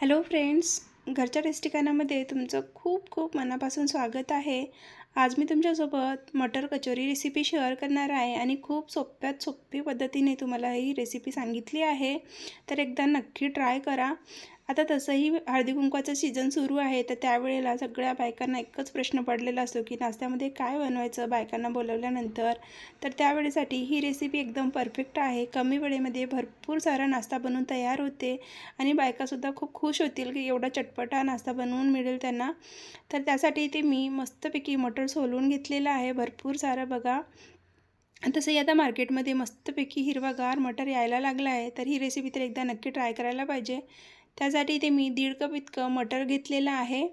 Hello friends घरच्या रेस्टिकानामध्ये तुमचं खूप खूप मनापासून स्वागत आहे. आज मी तुमच्यासोबत मटर कचोरी रेसिपी शेअर करणार आहे आणि खूप सोप्यात सोपी पद्धतीने तुम्हाला ही रेसिपी सांगितली आहे. तर एकदा नक्की ट्राय करा. आता तसंही हळदी कुंकवाचं सीझन सुरू आहे तर त्यावेळेला सगळ्या बायकांना एकच प्रश्न पडलेला असतो की नाश्त्यामध्ये काय बनवायचं बायकांना बोलवल्यानंतर? तर त्यावेळेसाठी ही रेसिपी एकदम परफेक्ट आहे. कमी वेळेमध्ये भरपूर सारा नाश्ता बनवून तयार होते आणि बायकासुद्धा खूप खुश होतील की एवढा चटपटा नाश्ता बनवून मिळेल त्यांना. तर त्यासाठी ते मी मस्तपैकी मटर सोलून घेतलेलं आहे भरपूर सारं बघा. तसंही आता मार्केटमध्ये मस्तपैकी हिरवागार मटर यायला लागला आहे तर ही रेसिपी तर एकदा नक्की ट्राय करायला पाहिजे. त्यासाठी इथे मी दीड कप इतकं मटर घेतलेलं आहे.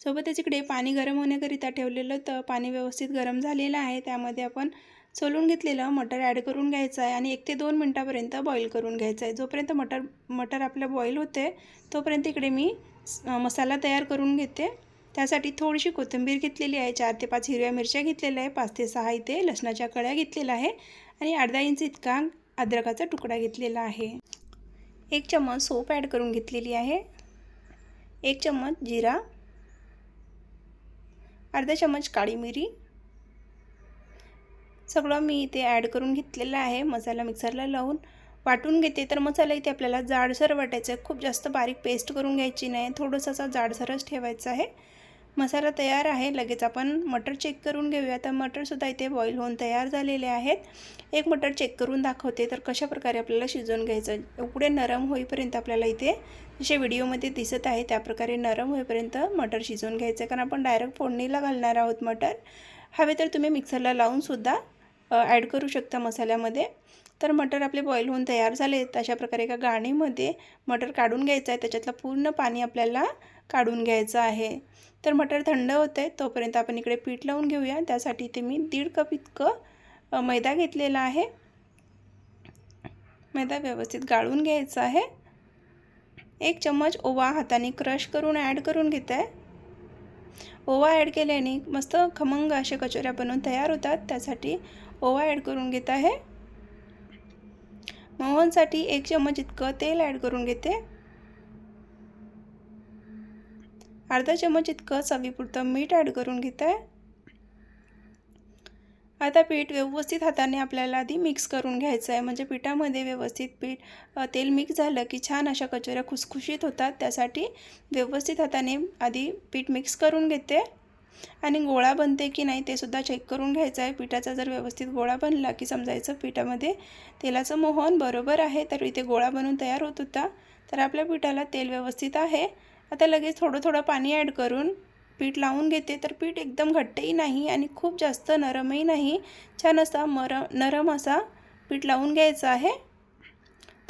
सोबतच इकडे पाणी गरम होण्याकरिता ठेवलेलं तर पाणी व्यवस्थित गरम झालेलं आहे. त्यामध्ये आपण सोलून घेतलेलं मटर ॲड करून घ्यायचं आहे आणि एक ते दोन मिनटापर्यंत बॉईल करून घ्यायचं आहे. जोपर्यंत मटर मटर आपलं बॉईल होते तोपर्यंत इकडे मी मसाला तयार करून घेते. त्यासाठी थोडीशी कोथिंबीर घेतलेली आहे चार ते पाच हिरव्या मिरच्या घेतलेल्या आहे पाच ते सहा इथे लसणाच्या कळ्या घेतलेल्या आहे आणि अर्धा इंच इतका अद्रकाचा तुकडा घेतलेला आहे. एक चम्मच सोप ॲड करून घेतलेली आहे. एक चम्मच जिरा. अर्धा चम्मच काळी मिरी. सगळं मी इथे ॲड करून घेतलेलं आहे. मसाला मिक्सरला लावून वाटून घेते. तर मसाला इथे आपल्याला जाडसर वाटायचं आहे. खूप जास्त बारीक पेस्ट करून घ्यायची नाही. थोडंसं असा जाडसरच ठेवायचं आहे. मसाला तयार आहे. लगेच आपण मटर चेक करून घेऊया. तर मटरसुद्धा इथे बॉईल होऊन तयार झालेले आहेत. एक मटर चेक करून दाखवते. तर कशाप्रकारे आपल्याला शिजवून घ्यायचं? एवढे नरम होईपर्यंत आपल्याला इथे जसे व्हिडिओमध्ये दिसत आहे त्याप्रकारे नरम होईपर्यंत मटर शिजवून घ्यायचं. कारण आपण डायरेक्ट फोडणीला घालणार आहोत मटर. हवे तर तुम्ही मिक्सरला लावूनसुद्धा ॲड करू शकता मसाल्यामध्ये. तर मटर आपले बॉईल होऊन तयार झाले अशा प्रकारे एका गाणीमध्ये मटर काढून घ्यायचं आहे. त्याच्यातलं पूर्ण पाणी आपल्याला काढून घ्यायचं आहे. तर मटर थंड होते तोपर्यंत आपण इकडे पीठ लावून घेऊया. त्यासाठी इथे मी दीड कप इतकं मैदा घेतलेला आहे. मैदा व्यवस्थित गाळून घ्यायचा आहे. एक चम्मच ओवा हाताने क्रश करून ॲड करून घेत आहे ओवा ॲड केल्याने मस्त खमंग अशा कचोऱ्या बनवून तयार होतात. त्यासाठी ओवा ॲड करून घेत आहे. मोहनसाठी एक चम्मच इतकं तेल ॲड करून घेते. अर्धा चम्मच इतकं चवीपुरतं मीठ ॲड करून घेत आहे आता पीठ व्यवस्थित हाताने आपल्याला आधी मिक्स करून घ्यायचं आहे म्हणजे पिठामध्ये व्यवस्थित पीठ तेल मिक्स झालं की छान अशा कचोऱ्या खुसखुशीत होतात. त्यासाठी व्यवस्थित हाताने आधी पीठ मिक्स करून घेते. आणि गोळा बनते की नाही ते सुद्धा चेक करून घ्यायचं आहे पिठाचा जर व्यवस्थित गोळा बनला की समजायचं पिठामध्ये तेलाचं मोहन बरोबर आहे. तर इथे गोळा बनवून तयार होत होता. तर आपल्या पिठाला तेल व्यवस्थित आहे. आता लगेच थोडं थोडं पाणी ॲड करून पीठ लावून घेते. तर पीठ एकदम घट्टही नाही आणि खूप जास्त नरमही नाही. छान असा मर नरम असा पीठ लावून घ्यायचं आहे.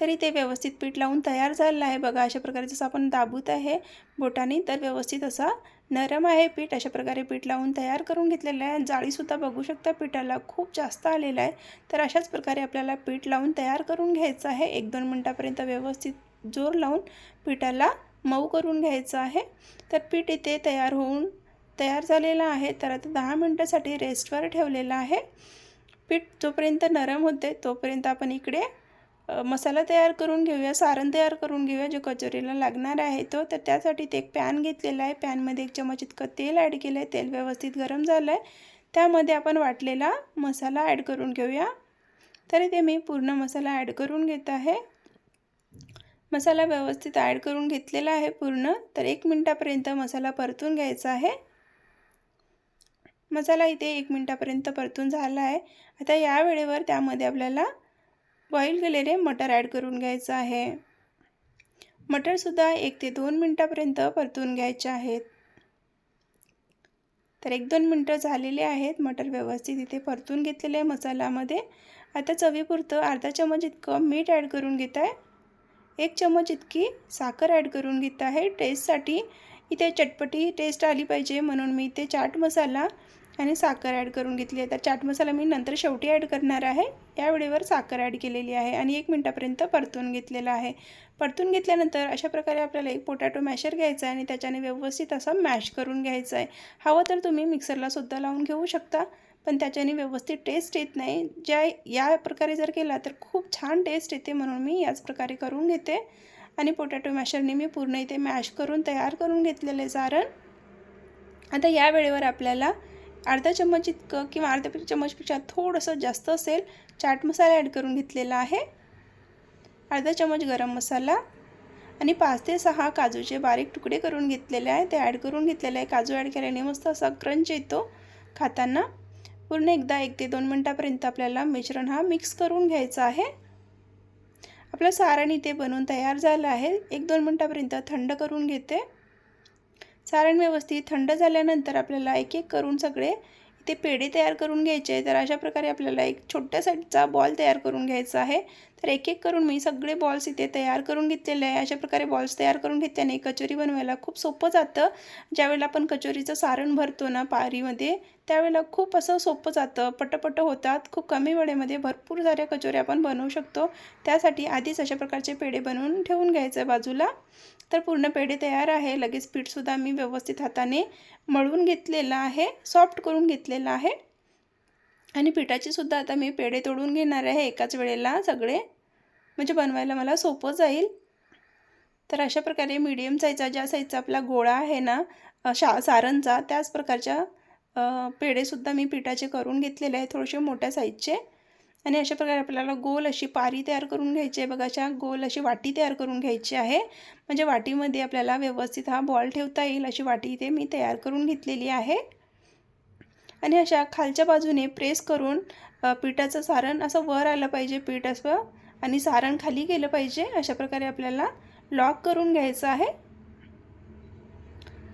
तरी ते व्यवस्थित पीठ लावून तयार झालेलं आहे. बघा अशा प्रकारे जसं आपण दाबूत आहे बोटाने तर व्यवस्थित असा नरम आहे पीठ. अशा प्रकारे पीठ लावून तयार करून घेतलेलं आहे. जाळीसुद्धा बघू शकता पिठाला खूप जास्त आलेलं आहे. तर अशाच प्रकारे आपल्याला पीठ लावून तयार करून घ्यायचं आहे. एक दोन मिनटापर्यंत व्यवस्थित जोर लावून पिठाला मऊ करून घ्यायचं आहे. तर पीठ इथे तयार होऊन तयार झालेलं आहे. तर आता दहा मिनटासाठी रेस्टवर ठेवलेलं आहे. पीठ जोपर्यंत नरम होते तोपर्यंत आपण इकडे मसाला तयार करून घेऊया. सारण तयार करून घेऊया जो कचोरीला लागणार आहे तो. तर त्यासाठी ते एक पॅन घेतलेला आहे. पॅनमध्ये एक चमच इतकं तेल ॲड केलं आहे तेल व्यवस्थित गरम झालं आहे त्यामध्ये आपण वाटलेला मसाला ॲड करून घेऊया. तरी ते मी पूर्ण मसाला ॲड करून घेत आहे. मसाला व्यवस्थित ॲड करून घेतलेला आहे पूर्ण. तर एक मिनटापर्यंत मसाला परतून घ्यायचा आहे. मसाला इथे एक मिनटापर्यंत परतून झाला आहे. आता या वेळेवर त्यामध्ये आपल्याला बॉईल केलेले मटर ॲड करून घ्यायचं आहे. मटरसुद्धा एक ते दोन मिनटापर्यंत परतून घ्यायचे आहेत. तर एक दोन मिनटं झालेले आहेत. मटर व्यवस्थित इथे परतून घेतलेले आहे मसाल्यामध्ये. आता चवीपुरतं अर्धा चमच इतकं मीठ ॲड करून घेत आहे. एक चमच इतकी साखर ॲड करून घेत आहे. टेस्टसाठी इथे चटपटी टेस्ट आली पाहिजे. म्हणून मी इथे चाट मसाला आणि साखर ॲड करून घेतली आहे. तर चाट मसाला मी नंतर शेवटी ॲड करणार आहे. या वेळेवर साखर ॲड केलेली आहे आणि एक मिनटापर्यंत परतून घेतलेला आहे. परतून घेतल्यानंतर अशा प्रकारे आपल्याला एक पोटॅटो मॅशर घ्यायचा आहे आणि त्याच्याने व्यवस्थित असं मॅश करून घ्यायचा आहे. हवं तर तुम्ही मिक्सरलासुद्धा लावून घेऊ शकता. पण त्याच्याने व्यवस्थित टेस्ट येत नाही. ज्या या प्रकारे जर केला तर खूप छान टेस्ट येते म्हणून मी याच प्रकारे करून घेते. आणि पोटॅटो मॅशरने मी पूर्ण इथे मॅश करून तयार करून घेतलेलं आहे सारण आता या वेळेवर आपल्याला अर्धा चम्मच इतकं किंवा अर्ध्या चम्मचपेक्षा थोडंसं जास्त असेल चाट मसाला ॲड करून घेतलेला आहे. अर्धा चम्मच गरम मसाला आणि पाच ते सहा काजूचे बारीक तुकडे करून घेतलेले आहे. ते ॲड करून घेतलेले आहे. काजू ॲड केल्याने मस्त असा क्रंच येतो खाताना. पूर्ण एकदा एक ते दोन मिनटापर्यंत आपल्याला मिश्रण हा मिक्स करून घ्यायचा आहे. आपलं सारण इथे बनवून तयार झालं आहे. एक दोन मिनटापर्यंत थंड करून घेते. सारण व्यवस्थित थंड झाल्यानंतर आपल्याला एक एक करून सगळे ते पेढे तयार करून घ्यायचे तर अशा प्रकारे आपल्याला एक छोट्या साईजचा बॉल तयार करून घ्यायचा आहे. तर एक एक करून मी सगळे बॉल्स इथे तयार करून घेतलेले आहे. अशा प्रकारे बॉल्स तयार करून घेतल्याने कचोरी बनवायला खूप सोपं जातं. ज्यावेळेला आपण कचोरीचं सारण भरतो ना पारीमध्ये त्यावेळेला खूप असं सोपं जातं. पटपट होतात. खूप कमी वेळेमध्ये भरपूर साऱ्या कचोऱ्या आपण बनवू शकतो. त्यासाठी आधीच अशा प्रकारचे पेढे बनवून ठेवून घ्यायचं बाजूला. तर पूर्ण पेढे तयार आहे. लगेच पीठसुद्धा मी व्यवस्थित हाताने मळून घेतलेलं आहे. सॉफ्ट करून घेतलेलं आहे. आणि पिठाची सुद्धा आता मी पेढे तोडून घेणार आहे. एकाच वेळेला सगळे म्हणजे बनवायला मला सोपं जाईल. तर अशा प्रकारे मीडियम साईजचा ज्या साईजचा आपला गोळा आहे ना शा सारणचा त्याच प्रकारच्या पेढेसुद्धा मी पिठाचे करून घेतलेले आहे. थोडेसे मोठ्या साईजचे आणि अशा प्रकारे आपल्याला गोल अशी पारी तयार करून घ्यायची आहे. बघा अशा गोल अशी वाटी तयार करून घ्यायची आहे. म्हणजे वाटीमध्ये आपल्याला व्यवस्थित हा बॉल ठेवता येईल. अशी वाटी इथे मी तयार करून घेतलेली आहे. आणि अशा खालच्या बाजूने प्रेस करून पिठाचं सारण असं वर आलं पाहिजे पीठ असं. आणि सारण खाली गेलं पाहिजे. अशा प्रकारे आपल्याला लॉक करून घ्यायचं आहे.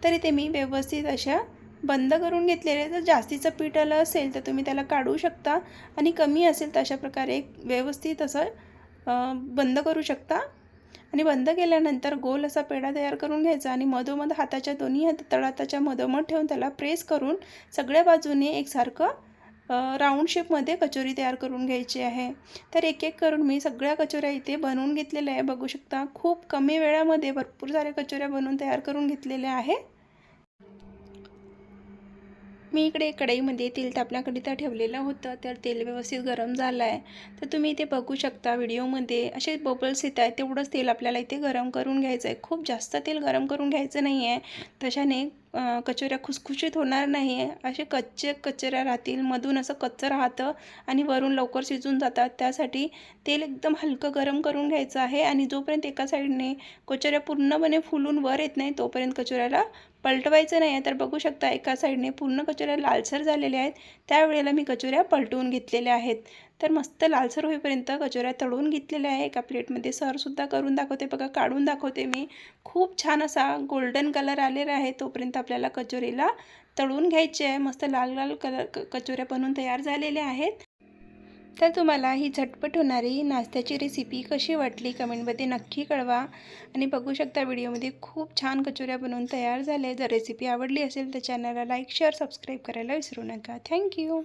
तरी ते मी व्यवस्थित अशा बंद करून घेतलेले जर जास्तीचं पीठ आलं असेल तर तुम्ही त्याला काढू शकता आणि कमी असेल तर अशा प्रकारे व्यवस्थित असं बंद करू शकता. आणि बंद केल्यानंतर गोल असा पेढा तयार करून घ्यायचा आणि मधोमध हाताच्या दोन्ही हात तळाताच्या मधोमध ठेवून त्याला प्रेस करून सगळ्या बाजूने एकसारखं राऊंड शेपमध्ये कचोरी तयार करून घ्यायची आहे. तर एक एक करून मी सगळ्या कचोऱ्या इथे बनवून घेतलेल्या आहे. बघू शकता खूप कमी वेळामध्ये भरपूर साऱ्या कचोऱ्या बनवून तयार करून घेतलेल्या आहे. मी इकडे कढईमध्ये तेल तापण्याकरिता ठेवलेलं होतं तर तेल व्यवस्थित गरम झालं आहे तर तुम्ही इथे बघू शकता व्हिडिओमध्ये असे बबल्स येत आहेत तेवढंच तेल आपल्याला इथे गरम करून घ्यायचं आहे खूप जास्त तेल गरम करून घ्यायचं नाही आहे तशाने कचोऱ्या खुसखुशीत होणार नाही आहे असे कच्चे कचऱ्या राहतील मधून असं कच्चं राहतं आणि वरून लवकर शिजून जातात. त्यासाठी तेल एकदम हलकं गरम करून घ्यायचं आहे आणि जोपर्यंत एका साईडने कचोऱ्या पूर्णपणे फुलून वर येत नाही तोपर्यंत कचोऱ्याला पलटवायचं नाही आहे तर बघू शकता एका साईडने पूर्ण कचोऱ्या लालसर झालेल्या आहेत. त्यावेळेला मी कचोऱ्या पलटवून घेतलेल्या आहेत. तर मस्त लालसर होईपर्यंत कचोऱ्या तळून घेतलेल्या आहे. एका प्लेटमध्ये सरसुद्धा करून दाखवते बघा काढून दाखवते मी. खूप छान असा गोल्डन कलर आलेला आहे. तोपर्यंत आपल्याला कचोरीला तळून घ्यायचे आहे. मस्त लाल लाल कलर कचोऱ्या बनवून तयार झालेल्या आहेत. तर तुम्हाला ही झटपट होणारी नाश्त्याची रेसिपी कशी वाटली कमेंटमध्ये नक्की कळवा. आणि बघू शकता व्हिडिओमध्ये खूप छान कचोऱ्या बनवून तयार झाले जर रेसिपी आवडली असेल तर चॅनलला लाईक शेअर सबस्क्राईब करायला विसरू नका. थँक्यू